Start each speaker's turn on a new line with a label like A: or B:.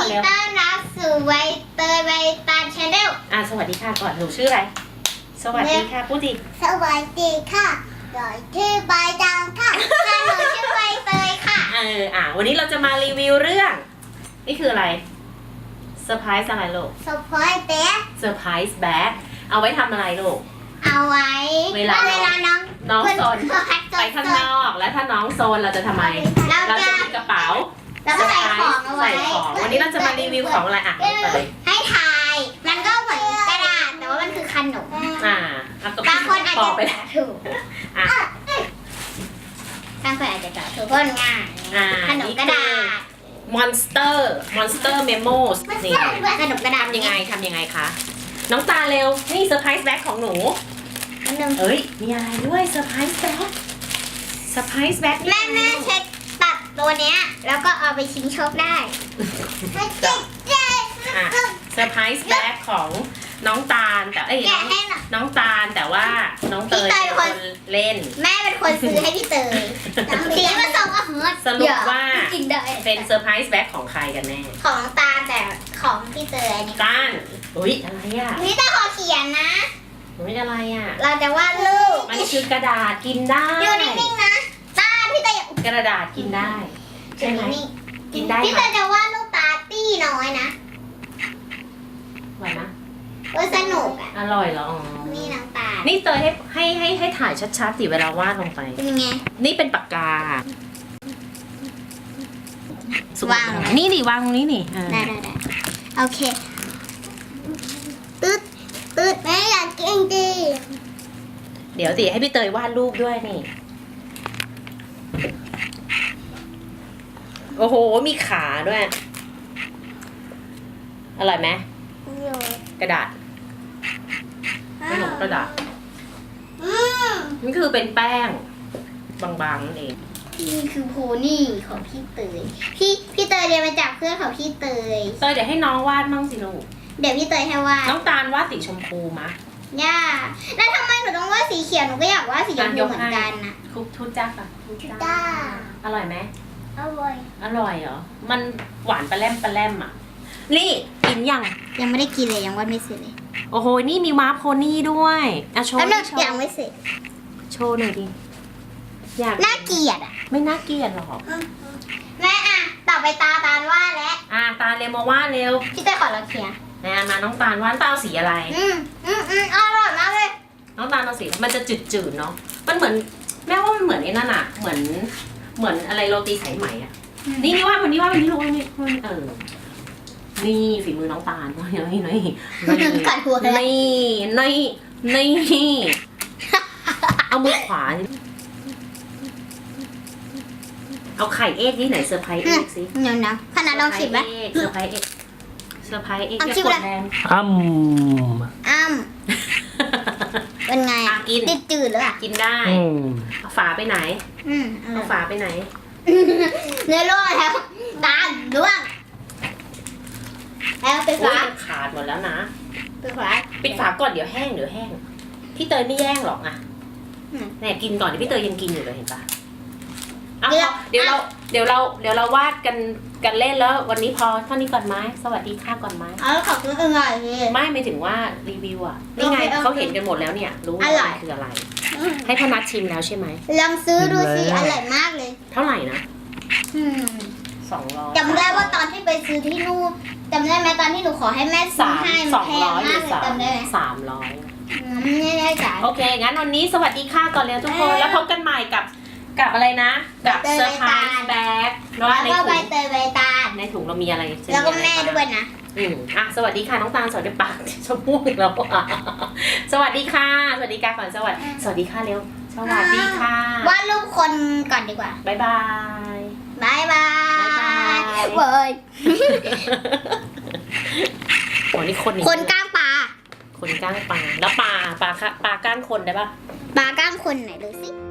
A: อนเร็ว
B: ต้อนรับ
A: สู่ไว
B: เตยไวตาชาแนล
A: อะสวัสดีค่ะก่อนหนูชื่ออะไร สวัสดีค่ะพูดดิ
B: สวัสดีค่ะหนูชื่อใบดังค่ะหนูชื่อใบเตยค่ะ
A: เอออะวันนี้เราจะมารีวิวเรื่อง นี่คืออะไรเซอร์ไพรส์อะไรลูก
B: เซอร์ไพรส์แบ๊ก
A: เซอร์ไพรส์แบ๊กเอาไว้ทำอะไรลูก
B: เอาไว้
A: เวลา
B: เวลาน้อง
A: น้องโซนไปข้างนอก และถ้าน้องโซนเราจะทำไม
B: เราจะ
A: มีกระเป๋า
B: เราจะใส่
A: ใส่ของ วันนี้เราจะมารีวิวของอะไรอะเปิด
B: ให้ทาย มันก็เหมือนกระดาษแต่ว่ามันคือขนม
A: อ่าเอากระ
B: บางคนอาจ
A: ปอ
B: จะ
A: กไปแล้ว
B: ถูก
A: อะ
B: บางคนอาจจะตอบถูกเพราะมันง่าย
A: อ่า
B: ขนมกระดาษ
A: มอนสเตอร์มอนสเตอร์เมโมสนี่
B: ขนมกระดาษ
A: ทำยังไงทำยังไงคะ น้องตาเร็ว นี่เซอร์ไพรส์แบ็คของหนู
B: อันหนึ่ง
A: เอ้ย มีอะไรด้วยเซอร์ไพรส์แบ็คเซอร์ไพรส์แบ็ค
B: แม่แม่เช็ดตัดตัวเนี้ย แล้วก็เอาไปชิงโชคได้
A: อะเซอร์ไพรส์แบ็คของน้องตาลแต่เอ้ย
B: แกะ
A: น้อง
B: ให้หน่อย
A: น้องตาลแต่ว่าน้องเตย
B: พี่เตย
A: เป็น
B: ค
A: คน นเล่น
B: แม่เป็นคนซื้อให้พี่เตยทีนี้มาส่งอาหาร
A: สรุปว่า
B: กินได้
A: เป็นเซอร์ไพรส์แบ็คของใครกันแน่
B: ของตาแต่ของพี่เตยอันนี้
A: ตาลอุ้ยอะไรอะ
B: พี่ตาขอเขียนนะ
A: อุ้ยอะไรอะ
B: เราจะวาดรูป
A: มันคือกระดาษกินได้
B: อยู่นิ่งๆนะตาพี่เตย
A: กระดาษกินได้ ใช่ไหม
B: นิ่ง
A: กินได้
B: ๆพี่
A: ไห
B: เต
A: ม
B: ยจะวาดรูปปาร์ตี้น้อยนะ
A: อร่อยนะ
B: เออสนุกอะ
A: อร่อยเหรออ๋อ
B: นี่น้ำตาล
A: นี่เตยให้ให้ให้ให้ถ่ายชัดๆสิเวลาวาดลงไป
B: เป็นไง
A: นี่เป็นปากกา
B: วางลงไป
A: นี่ดิวางตรงนี้นี่เออ
B: ได้ได้ได้โอเคตืดตืดแม่อยากกินดี
A: เดี๋ยวสิให้พี่เตยวาดรูปด้วยนี่ โอ้โห มีขาด้วย อร่อยไหม
B: อยู่
A: กระดาษขนมกระดาษ
B: อืม
A: นี่คือเป็นแป้ง บางๆนั่นเอง
B: นี่คือโพนี่ของพี่เตย พี่พี่เตยเรียนมาจากเพื่อนของพี่เตย
A: เตยเดี๋ยวให้น้องวาดมั่งสิลูก
B: เดี๋ยวพี่เตยให้วาด
A: น้องตาลวาดสีชมพูมะ
B: ย่า แล้วทำไมหนูต้องวาดสีเขียว หนูก็อยากวาดสีชมพูเหมือนกันนะ
A: คุกทุจ้าค่ะทุจ้า
B: จ้า
A: อร่อยไหม
B: อร่อย
A: อร่อยเหรอ มันหวานปลาแรมปลาแรมอะ นี่กินยัง
B: ยังไม่ได้กินเลยยังวาดไม่เสร็จเลย
A: โอ้โห นี่มีม้าโพนี่ด้วยอะโชว์
B: แล้ว
A: ดิ
B: นึก
A: โชว์
B: ยังไม่เสร็จ
A: โชว์หน่อยดิ อยาก
B: น่าเกลียดอะ
A: ไม่น่าเกลียดหรอก
B: แม่อะต่อไปตาตาลวาดแล้ว
A: อะตาเร็วมาวาดเร็ว
B: พี่เตยขอเราเคลียร์
A: นะมาน้องตาลวาดตาเอาสีอะไร
B: อืมอืมอืมอร่อยมากเลย
A: น้องตาลเอาสีมันจะจืดๆเนาะ มันเหมือน แม่ว่ามันเหมือนไอ้นั่นอะเหมือน เหมือนอะไรโรตีสายไหมอะนี่นี่ว่าวันนี้ว่าวันนี้ลงนี่เออ นี่ฝีมือน้องตาลนี่นี่นี่นี่
B: กัดหัวเลย
A: นี่นี่นี่เอามือขวาสิเอาไข่เอ็กนี่ไหนเซอร์ไพรส์เอ็กสิ
B: เดี๋ยวนะขนาดลองชิมไหม
A: เซอร์ไพรส์เอ็กเซอร์ไพรส์เอ็ก
B: เอา
A: อย่า
B: ชิม
A: ก
B: เล
A: ด
B: ย
A: แรง
C: อ้ำ
B: อ้ำเป็นไง
A: อะ
B: อะ
A: กิน
B: ติดจืดเลยอะ
A: กินได้
C: อืม
A: เอาฝาไปไหน
B: อืมอร่
A: เอา
B: อย
A: ฝาไปไหน
B: เนื้อร่วงแล้วตาล่วงแล้วไป
A: โอ้
B: ฟ้าย
A: มันขาดหมดแล้วนะ
B: ไปฟ้า
A: ปิดฝาก่อนเดี๋ยวแห้งเดี๋ยวแห้ง พี่เตยไม่แย่งหรอกอะ
B: อืม
A: เนี่ยกินก่อนเดี๋ยวพี่เตยยังกินอยู่เลยเห็นปะเอา
B: เดี๋ยว
A: เดี๋ยวเราเดี๋ยวเราเดี๋ยวเราวาดกันกันเล่นแล้ว วันนี้พอเท่านี้ก่อนไหมสวัสดีค่ะก่อนไหม
B: เอาขอบคุณอร่อยเลย
A: ไม่ไม่ถึงว่ารีวิวอะนี่ไง
B: โอเคโอเค
A: เขาเห็นกันหมดแล้วเนี่ยรู้ว่า
B: อร่อย
A: มันคืออะไรให้พนัทชิมแล้วใช่ไหม
B: ลองซื้อดูสิ
C: ชิม
B: อ
C: แล้ว
B: ร่อยมากเลย
A: เท่าไหร่นะ
B: อืม
A: สองร้อย
B: จำได้ว่าตอนที่ไปซื้อที่นู่นจำได้ไหมตอนที่หนูขอให้แม่ซื้
A: สา
B: อ
A: ม
B: ให้
A: ส
B: มัน
A: อง
B: แพ
A: ร้
B: ง
A: อยห
B: มา
A: รื
B: ก
A: อ
B: เลย
A: สาม
B: จำได้ไหม
A: สามร้อย
B: อืมไม่แน่ใจ
A: โอเค งั้นวันนี้สวัสดีค่ะก่อนแล้วทุกคน
B: เอ้ย
A: แล้วพบกันใหม่กับ กับอะไรนะ กับ
B: ใบเตย
A: เซอร์ไพร
B: ใบตาล
A: ส์แบ็คเนาะ
B: แล้ว
A: ใน
B: ก็ใบ
A: ถุง
B: เตยใบตาล
A: ในถุงเรามีอะไรจะ
B: แล้วก็
A: อะไร
B: แม่
A: บ้าง
B: ด้วยนะ
A: อืมอะสวัสดีค่ะน้องตาลสวัสดีปากชมพู่อีกแล้วอะสวัสดีค่ะ สวัสดีค่ะก่อนสวัสดีสวัสดีค่ะเร็ว สวัสดีค่ะ
B: วาดรูปคนก่อนดีกว่า
A: บ๊ายบาย
B: บายบา
A: บ๊ายบาย
B: ยเว้ย
A: โอ้นี่คนนี้
B: คนก้างปลา
A: คนก้างปลาแล้วปลาปลาค่ะปลาก้างคนได้ปะ
B: ปลาก้างคนไหนดูสิ